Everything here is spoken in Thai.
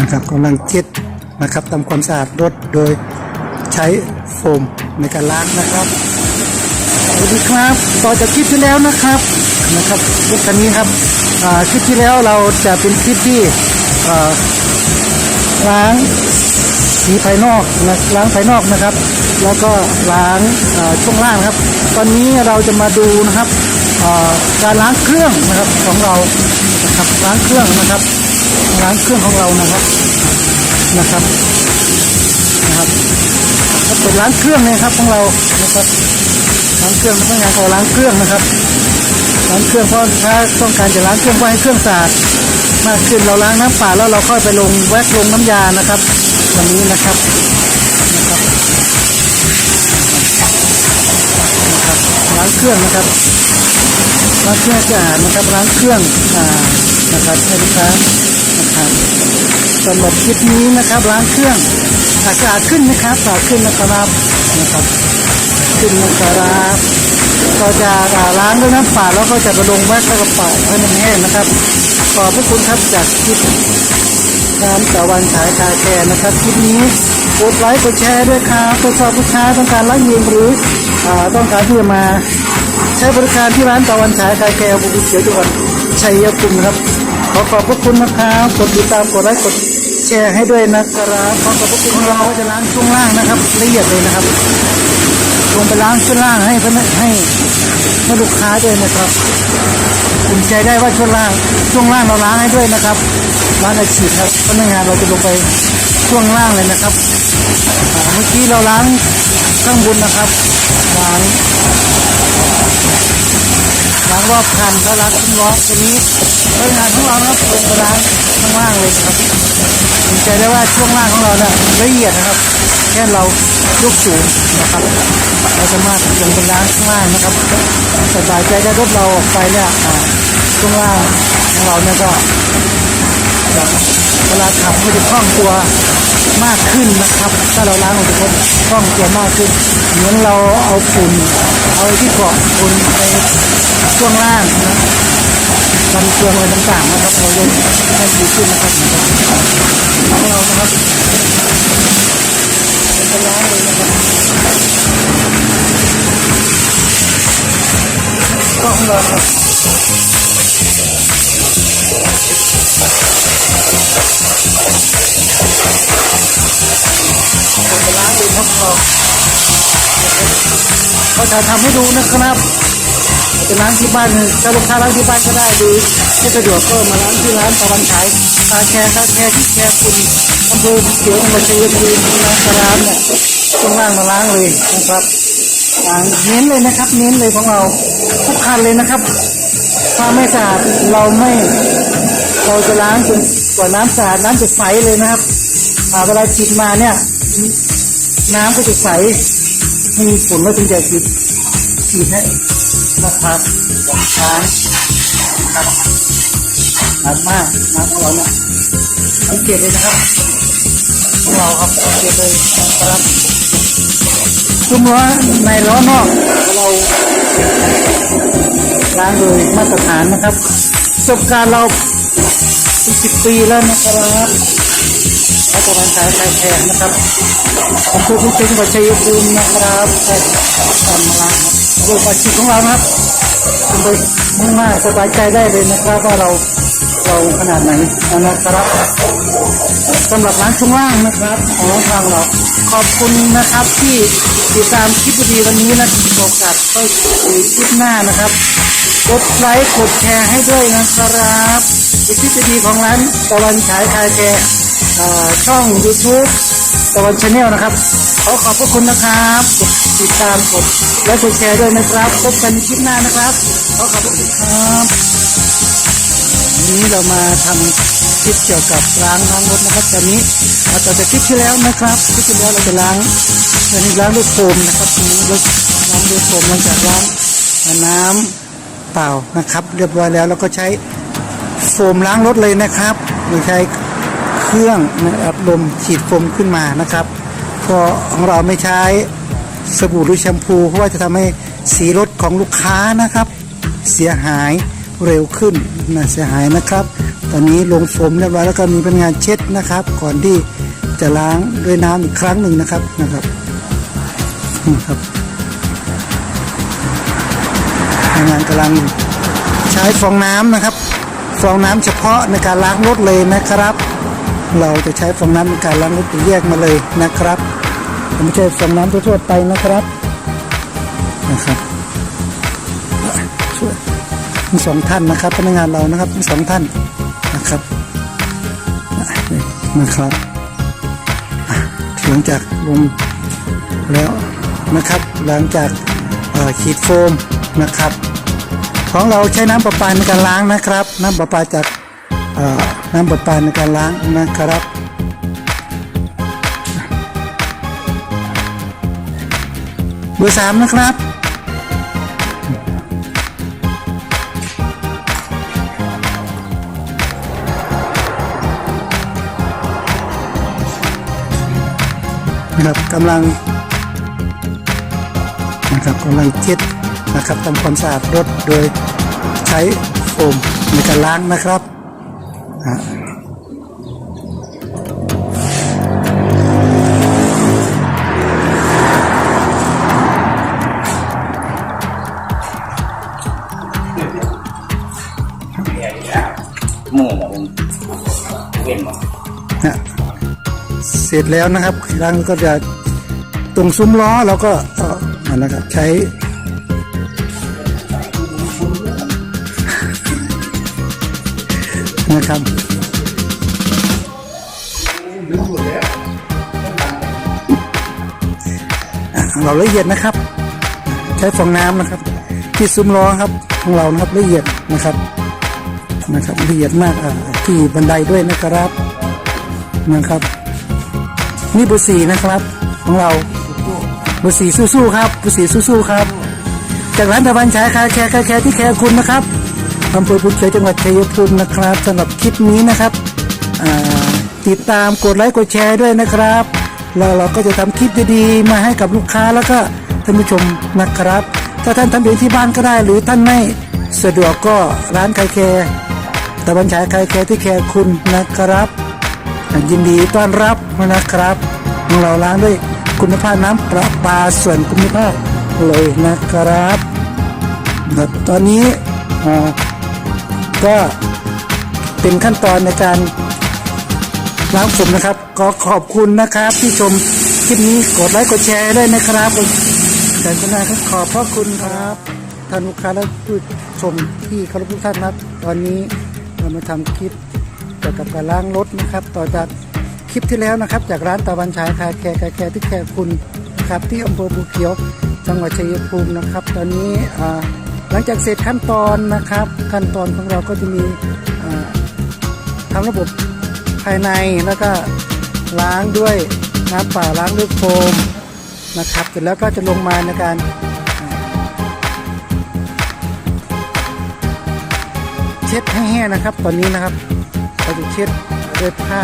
นะครับกำลังเช็ดนะครับทำความสะอาดรถโดยใช้โฟมในการล้างนะครับสวัสดีครับต่อจากคลิปที่แล้วนะครับนะครับรถคันนี้ครับคลิปที่แล้วเราจะเป็นคลิปที่ล้างสีภายนอกนะล้างภายนอกนะครับ แล้วก็ล้างช่วงล่างนะครับ ตอนนี้เราจะมาดูนะครับการล้างเครื่องนะครับของเรานะครับล้างเครื่องนะครับ ล้างเครื่องของเรานะครับนะครับนะครับถ้าเป็นล้างเครื่องนะครับของเรานะครับล้างเครื่องพนักงานขาล้างเครื่องนะครับล้างเครื่องเพราะถ้าต้องการจะล้างเครื่องเพื่อให้เครื่องสะอาดมากขึ้นเราล้างน้ำเปล่าแล้วเราค่อยไปลงแว็กลงน้ำยานะครับวันนี้นะครับนะครับนะครับล้างเครื่องนะครับล้างเครื่องสะอาดนะครับล้างเครื่องอ่า นะครับให้ลูกค้านะครับสำหรับคลิปนี้นะครับล้างเครื่องอาสะอาดขึ้นนะครับสะอาดขึ้นนะครับนะครับขึ้นนะครับก็จะล้างด้วยน้ำเปล่าแล้วก็จะไปลงแว็กแล้วก็เป่าให้มันแห้งนะครับขอบพระคุณครับจากคลิปน้ำตะวันฉายคาแคร์นะครับคลิปนี้กดไลค์กดแชร์ด้วยครับตรวจสอบลูกค้าต้องการล้างเย็นหรืออต้องการที่จะมา ใช้บริการที่ร้านตะวันฉายคาแคร์บุรีเขียวจังหวัดชัยภูมิครับ ขอขอบพระคุณนะครับ กดติดตามกดไลค์กดแชร์ให้ด้วยนะครับขอขอบพระคุณของเราจะล้างช่วงล่างนะครับละเอียดเลยนะครับ ลงไปล้างช่วงล่างให้พนักให้ให้ลูกค้าด้วยนะครับภูมิใจได้ว่าช่วงล่างช่วงล่างเราล้างให้ด้วยนะครับล้างอาชีพครับพนักงานเราจะลงไปช่วงล่างเลยนะครับเมื่อกี้เราล้างข้างบนนะครับล้าง รอบคันแล้วล้างทั้งล้อตัวนี้พนักงานของเรานะครับลงไปล้างข้างล่างเลยครับเห็นใจได้ว่าช่วงล่างของเราเนี่ยละเอียดนะครับแค่เรายกสูงนะครับ เราสามารถลงไปล้างข้างล่างนะครับสบายใจได้รถเราออกไปเนี่ยอ่าช่วงล่างของเราเนี่ยก็ แบบเวลาขับก็จะคล่องตัวมากขึ้นนะครับ ถ้าเราล้างมันจะคล่องตัวมากขึ้น เหมือนเราเอาฝุ่นเอาที่เกาะฝุ่นไปช่วงล่างนะกันเกลืองอะไรต่างๆนะครับเราจะให้ดีขึ้นนะครับของเรานะครับเป็นร้านเลยนะครับก็ของเราครับ เขาจะทำให้ดูนะครับจะล้างที่บ้านถ้าลูกค้าล้างที่บ้านก็ได้หรือไม่สะดวกก็มาล้างที่ร้านตะวันฉายคาแคร์คาแคร์ที่แคร์คุณอำเภอเขียวจังหวัดชัยภูมินะร้านเนี่ยต้องล้างมาล้างเลยนะครับล้างเน้นเลยนะครับ เน้นเลยของเราทุกคันเลยนะครับถ้าไม่สะอาดเราไม่เราจะล้างจนกว่าน้ำสะอาดน้ำจะใสเลยนะครับอ่าเวลาฉีดมาเนี่ย น้ำก็จะใส ไม่มีฝุ่นแล้วถึงจะฉีดฉีดให้นะครับล้างนะครับหนักมากน้ำของเราเนี่ยสังเกตเลยนะครับของเราครับสังเกตเลยนะครับซุ้มล้อในล้อนอกเราล้างโดยมาตรฐานนะครับประสบการณ์เราเป็นสิบปีแล้วนะครับ และตะวันฉายชายแขกนะครับขอำเภอพุทธจังหวัดชัยภูมินะครับใช่ทำล้างโดยอาชีพของเรานะครับคุณไปมุ่งหน้าสบายใจได้เลยนะครับว่าเราเราขนาดไหนนะครับสำหรับร้านช่วงล่างนะครับของทางเราขอบคุณนะครับที่ติดตามคลิปดีวันนี้นะโอกาสก็คุยคลิปหน้านะครับกดไลค์กดแชร์ให้ด้วยนะครับคลิปดีของร้านตะวันฉายคาแคร์ ช่อง YouTube ตะวันชาแนลนะครับ ขอขอบพระคุณนะครับกดติดตามกดและกดแชร์ด้วยนะครับ พบกันคลิปหน้านะครับ ขอขอบพระคุณครับวันนี้เรามาทำคลิปเกี่ยวกับล้างล้างรถนะครับตอนนี้เราต่อจากคลิปที่แล้วนะครับคลิปที่แล้วเราจะล้างอันนี้ล้างด้วยโฟมนะครับอันนี้ล้างด้วยโฟมหลังจากล้างน้ำเปล่านะครับ เรียบร้อยแล้วเราก็ใช้โฟมล้างรถเลยนะครับโดยใช้ เครื่องอัดลมฉีดโฟมขึ้นมานะครับก็ของเราไม่ใช้สบู่หรือแชมพู เพราะว่าจะทำให้สีรถของลูกค้านะครับ เสียหายเร็วขึ้นนะเสียหายนะครับ ตอนนี้ลงโฟมเรียบร้อยแล้วก็มีพนักงานเช็ดนะครับ ก่อนที่จะล้างด้วยน้ำอีกครั้งหนึ่งนะครับนะครับนะครับพนักงานกำลังใช้ฟองน้ำนะครับ ฟองน้ำเฉพาะในการล้างรถเลยนะครับ เราจะใช้ฟองน้ำในการล้างรถแยกมาเลยนะครับไม่ใช่ฟองน้ำทั่วไปนะครับนะครับช่วยทั้งสองท่านนะครับพนักงานเรานะครับทั้งสองท่านนะครับนะครับหลังจากลงแล้วนะครับ หลังจากขีดโฟมนะครับ ของเราใช้น้ำประปาในการล้างนะครับ น้ำประปาจาก น้ำประปาในการล้างนะครับเบอร์สามนะครับนะครับกำลังนะครับกำลังเช็ดนะครับทำความสะอาดรถโดยใช้โฟมในการล้างนะครับ มือแบบเว้นหมดเสร็จแล้วนะครับล้างก็จะตรงซุ้มล้อเราก็อ่ออันนะครับใช้ นะครับอะเราละเอียดนะครับ ใช้ฟองน้ำนะครับ ที่ซุ้มล้อครับของเรานะครับละเอียดนะครับนะครับละเอียดมากอะที่บันไดด้วยนะครับนะครับ นี่เบอร์สี่นะครับ ของเราเบอร์สี่สู้ๆครับเบอร์สี่สู้ๆครับ จากร้านตะวันฉายคาแคร์คาแคร์ที่แคร์คุณนะครับ อำเภอพุทธเชยจังหวัดชัยภูมินะครับสำหรับคลิปนี้นะครับติดตามกดไลค์กดแชร์ด้วยนะครับ แล้วเราก็จะทำคลิปดีๆมาให้กับลูกค้าแล้วก็ท่านผู้ชมนะครับ ถ้าท่านทำเองที่บ้านก็ได้ หรือท่านไม่สะดวกก็ร้านคาแคร์ตะวันฉายคาแคร์ที่แคร์คุณนะครับยินดีต้อนรับนะครับของเราล้างด้วยคุณภาพน้ำประปาส่วนคุณภาพเลยนะครับครับตอนนี้อ่า ก็เป็นขั้นตอนในการล้างผมนะครับ ก็ขอบคุณนะครับ ที่ชมคลิปนี้กดไลค์กดแชร์ด้วยนะครับแต่คุณนายครับขอบพระคุณครับท่านลูกค้าและผู้ชมที่เคารพทุกท่านครับ ตอนนี้เรามาทำคลิปเกี่ยวกับการล้างรถนะครับ ต่อจากคลิปที่แล้วนะครับ จากร้านตะวันฉายคาแคร์คาแคร์ที่แคร์คุณนะครับที่อำเภอภูเขียวจังหวัดชัยภูมินะครับ ตอนนี้อ่า หลังจากเสร็จขั้นตอนนะครับ ขั้นตอนของเราก็จะมีทำระบบภายในแล้วก็ล้างด้วยน้ำเปล่าล้างด้วยโฟมนะครับเสร็จแล้วก็จะลงมาในการเช็ดให้แห้งนะครับ ตอนนี้นะครับเราจะเช็ดด้วยผ้า